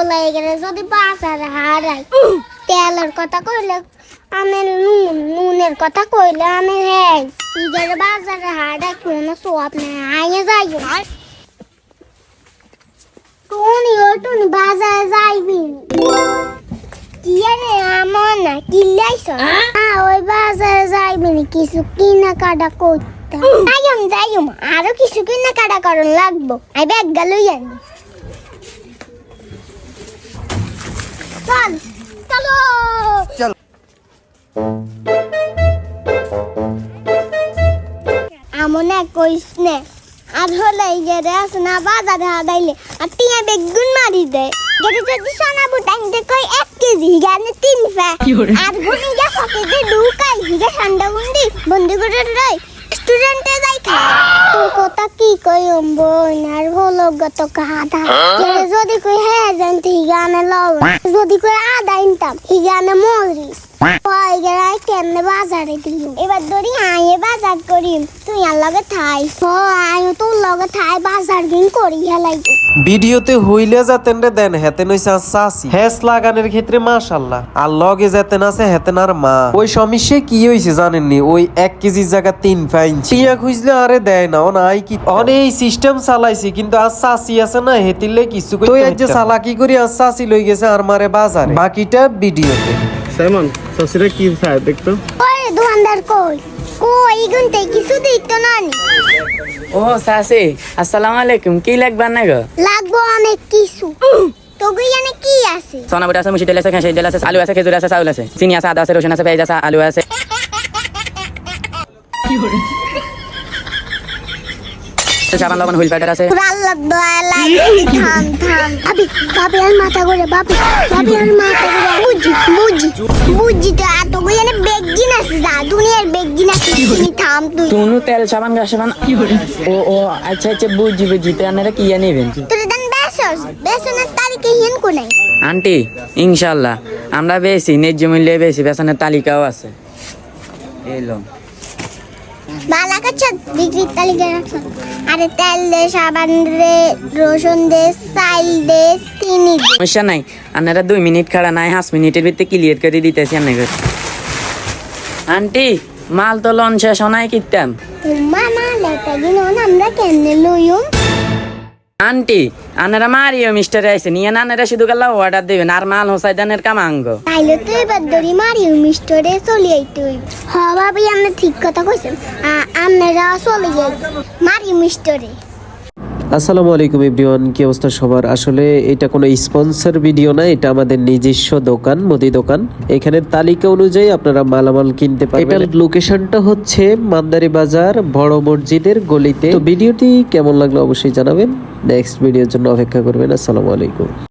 বলাই গেলে যদি বাজারে হারাই। তেলের কথা কইলে আমি নুন নুনের কথা কইলে আমি হ্যাঁ ইগের বাজারে হারাই কোনো সোয়াব নেই আইয়ে যাই টুনি ও টুনি বাজারে যাইবি কি রে আমার না কিল্লাইছ হ্যাঁ ওই বাজারে যাইবি না কিছু কেনাকাটা করতে। যাইম যাইম আরও কিছু কেনাকাটা করন লাগবো। আই ব্যাগ গেল জানি চল চলো। চল। আমন কইস নে আর হলে গেরে আছে না বাজারে হাদাইলে আর টিয়া বেগুন মারি দেয় গেরে যদি সোনা বুটাই দে কই এক কেজি গানে তিন ফা। আর গুনি যা পকেটে ঢুকাই হিগে ঠান্ডা গুন্ডি বন্দি করে রই স্টুডেন্টে যাই খা তোর কথা কি কই বোন আর হলো গত কাদা গেরে যদি কই হ্যাঁ জানতে হিগানে লও যদি কই আদা ইনতাম হিগানে মরিস ওই গেরাই কেমনে বাজারে দিল এবার ধরি আয়ে বাজার করি তুই আর লগে থাই। ও আয়ো তোর লগে থাই বাজার দিন করি হেলাই ভিডিওতে হইলে যাতেন রে দেন হেতেন হইছে আর হেস লাগানোর ক্ষেত্রে মাশাল্লাহ। আর লগে যাতেন আছে হেতেন আর মা। ওই সমস্যা কি হইছে জানেননি? ওই এক কেজির জায়গা তিন ফাইন টিয়া খুঁজলে আরে দেয় না ও নাই কি অনে এই সিস্টেম চালাইছি কিন্তু আর চাচি আছে না হেতিলে কিছু কই তুই আজ যে চালাকি করি আর চাচি লই গেছে আর মারে বাজারে। বাকিটা ভিডিওতে। সাইমন সসিরা কি দেখতো? ওই দোকানদার কই? কই গুনতে কিছু দিত না নি। ও সাসি আসসালামু আলাইকুম কি লাগবে না গো? লাগবো অনেক কিছু। তো জানে কি আছে? সোনা বুটা আছে মুসি তেল আছে খেসারি তেল আছে আলু আছে খেজুর আছে চাউল আছে চিনি আছে আদা আছে রসুন আছে পেঁয়াজ আছে আলু আছে। সাবান লবণ হুইল পাউডার আছে। আল্লাহ দয়া লাগে। থাম থাম। আবি বাবি আর মাথা করে বাবি বাবি আর মাথা তুনু তেল সাবান গাছ সাবান। ও ও আচ্ছা আচ্ছা বুঝি বুঝি তো আপনারা কি নেবেন বেসনের আন্টি ইনশাল্লাহ আমরা বেশি ন্যায্য মূল্যে বেশি বেতনের তালিকাও আছে। এলো বালা কাছে বিক্রির তালিকা আরে তেল দে সাবান দে রসুন দে চাল দে চিনি দে। সমস্যা নাই আপনারা দুই মিনিট খাড়া নাই পাঁচ মিনিটের ভিতরে ক্লিয়ার করে দিতেছি আপনাকে। আন্টি মাল তো লন শেষ কিতাম তোমার দিন আমরা কেনে লইম আন্টি আনারা মারিও মিস্টার আইসে নিয়ে আনারা শুধু গেলা অর্ডার না আর মাল হোসাই দানের কামাঙ্গ তাইলে তো এবার দড়ি মারিও মিস্টারে চলে আইতে হইব। হ ভাবি আমরা ঠিক কথা কইছেন। আপনারা চলে যাই। মারিও মিস্টরে। আসসালামু আলাইকুম ইব্রিওয়ান কি অবস্থা সবার? আসলে এটা কোনো স্পন্সর ভিডিও না এটা আমাদের নিজস্ব দোকান মুদি দোকান। এখানে তালিকা অনুযায়ী আপনারা মালামাল কিনতে পারবেন। এটার লোকেশনটা হচ্ছে মান্দারি বাজার বড় মসজিদের গলিতে। তো ভিডিওটি কেমন লাগল অবশ্যই জানাবেন। নেক্সট ভিডিওর জন্য অপেক্ষা করবেন। আসসালামু আলাইকুম।